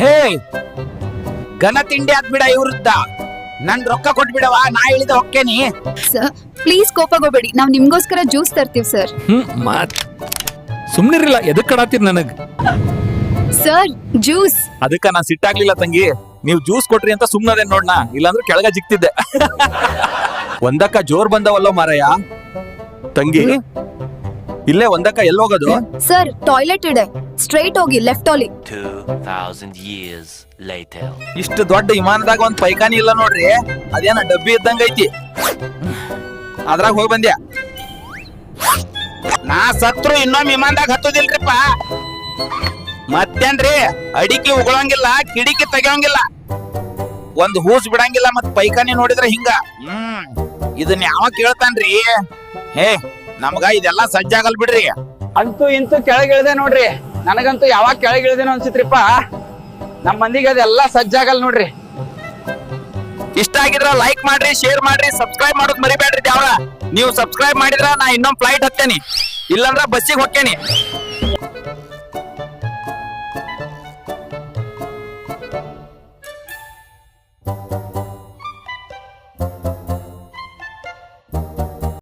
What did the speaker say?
ಹೇ ಘನ ತಿಂಡಿ ಹಾಕ್ಬಿಡ ಇವ್ರದ್ದ. ನನ್ ರೊಕ್ಕ ಕೊಟ್ಬಿಡವ ನಾ ಹೇಳಿದ ಹೊಕ್ಕೇನಿ ಸರ್ ಪ್ಲೀಸ್ ಕೋಪಗೋಬೇಡಿ. ನಾವ್ ನಿಮ್ಗೋಸ್ಕರ ಜ್ಯೂಸ್ ತರ್ತೀವಿ ಸರ್ ಹ್ಮ್ ಮಾತ್. ಸುಮ್ನಿರಿಲ್ಲ ಎದಕ್ ಕಡಾತಿರ್ ನನಗ್? ಸರ್ ಜ್ಯೂಸ್ ಅದಕ್ಕ ನಾ ಸಿಟ್ಟಾಗ್ಲಿಲ್ಲ ತಂಗಿ. ನೀವ್ ಜ್ಯೂಸ್ ಕೊಟ್ರಿ ಅಂತ ಸುಮ್ನದೆ ನೋಡ್ನ? ಇಲ್ಲಾಂದ್ರೆ ಕೆಳಗ ಜಿಕ್ತಿದ್ದೆ ಒಂದಕ್ಕ ಜೋರ್ ಬಂದವಲ್ಲೋ ಮಾರಯ್ಯ? ತಂಗಿ ಇಲ್ಲೇ ಒಂದಕ್ಕ ಎಲ್ಲೋಗೋದು ಸರ್ ಟಾಯ್ಲೆಟ್ ಇದೆ. ಸ್ಟ್ರೈಟ್ ಹೋಗಿ ಲೆಫ್ಟ್ ಹೋಗಿ 2,000 years later. ಇಷ್ಟು ದೊಡ್ಡ ವಿಮಾನದಾಗ ಒಂದ್ ಪೈಖಾನಿ ಇಲ್ಲ ನೋಡ್ರಿ. ಅದೇನ ಡಬ್ಬಿ ಇದ್ದಂಗ ಐತಿ. ಅದ್ರಾಗ ಹೋಗಿ ಬಂದ್ಯಾ? ನಾ ಸತ್ರು ಇನ್ನೊಮ್ಮೆ ವಿಮಾನದಾಗ ಹತ್ತೋದಿಲ್ರಿಪ್ಪ. ಮತ್ತೇನ್ರಿ? ಅಡಿಕೆ ಉಗಳಂಗಿಲ್ಲ ಕಿಡಿಕಿ ತೆಗಿಯಂಗಿಲ್ಲ. ಒಂದ್ ಹೂಸ್ ಬಿಡಂಗಿಲ್ಲ ಮತ್ ಪೈಖಾನಿ ನೋಡಿದ್ರೆ ಹಿಂಗ. ಹ್ಮ್ ಇದನ್ನ ಯಾವ ಕೇಳ್ತಾನ್ರಿ? ಹೇ ನಮ್ಗ ಇದೆಲ್ಲ ಸಜ್ಜಾಗಲ್ ಬಿಡ್ರಿ. ಅಂತೂ ಇಂತೂ ಕೆಳಗಿಳ್ದೆ ನೋಡ್ರಿ. ನನಗಂತೂ ಯಾವಾಗ ಕೆಳಗಿಳಿದೇನೋ ಅನ್ಸಿತ್ರಿಪ್ಪ. ನಮ್ಮ ಮಂದಿಗೆ ಅದೆಲ್ಲ ಸಜ್ಜಾಗಲ್ ನೋಡ್ರಿ. ಇಷ್ಟ ಆಗಿದ್ರ ಲೈಕ್ ಮಾಡ್ರಿ ಶೇರ್ ಮಾಡ್ರಿ ಸಬ್ಸ್ಕ್ರೈಬ್ ಮಾಡೋದ್ ಮರಿಬೇಡ್ರಿ ಯಾವ್ರ ನೀವು ಸಬ್ಸ್ಕ್ರೈಬ್ ಮಾಡಿದ್ರ ನಾ ಇನ್ನೊಂದ್ ಫ್ಲೈಟ್ ಹತ್ತೇನಿ. ಇಲ್ಲಂದ್ರ ಬಸ್ಸಿಗೆ ಹೊಕ್ಕೇನಿ.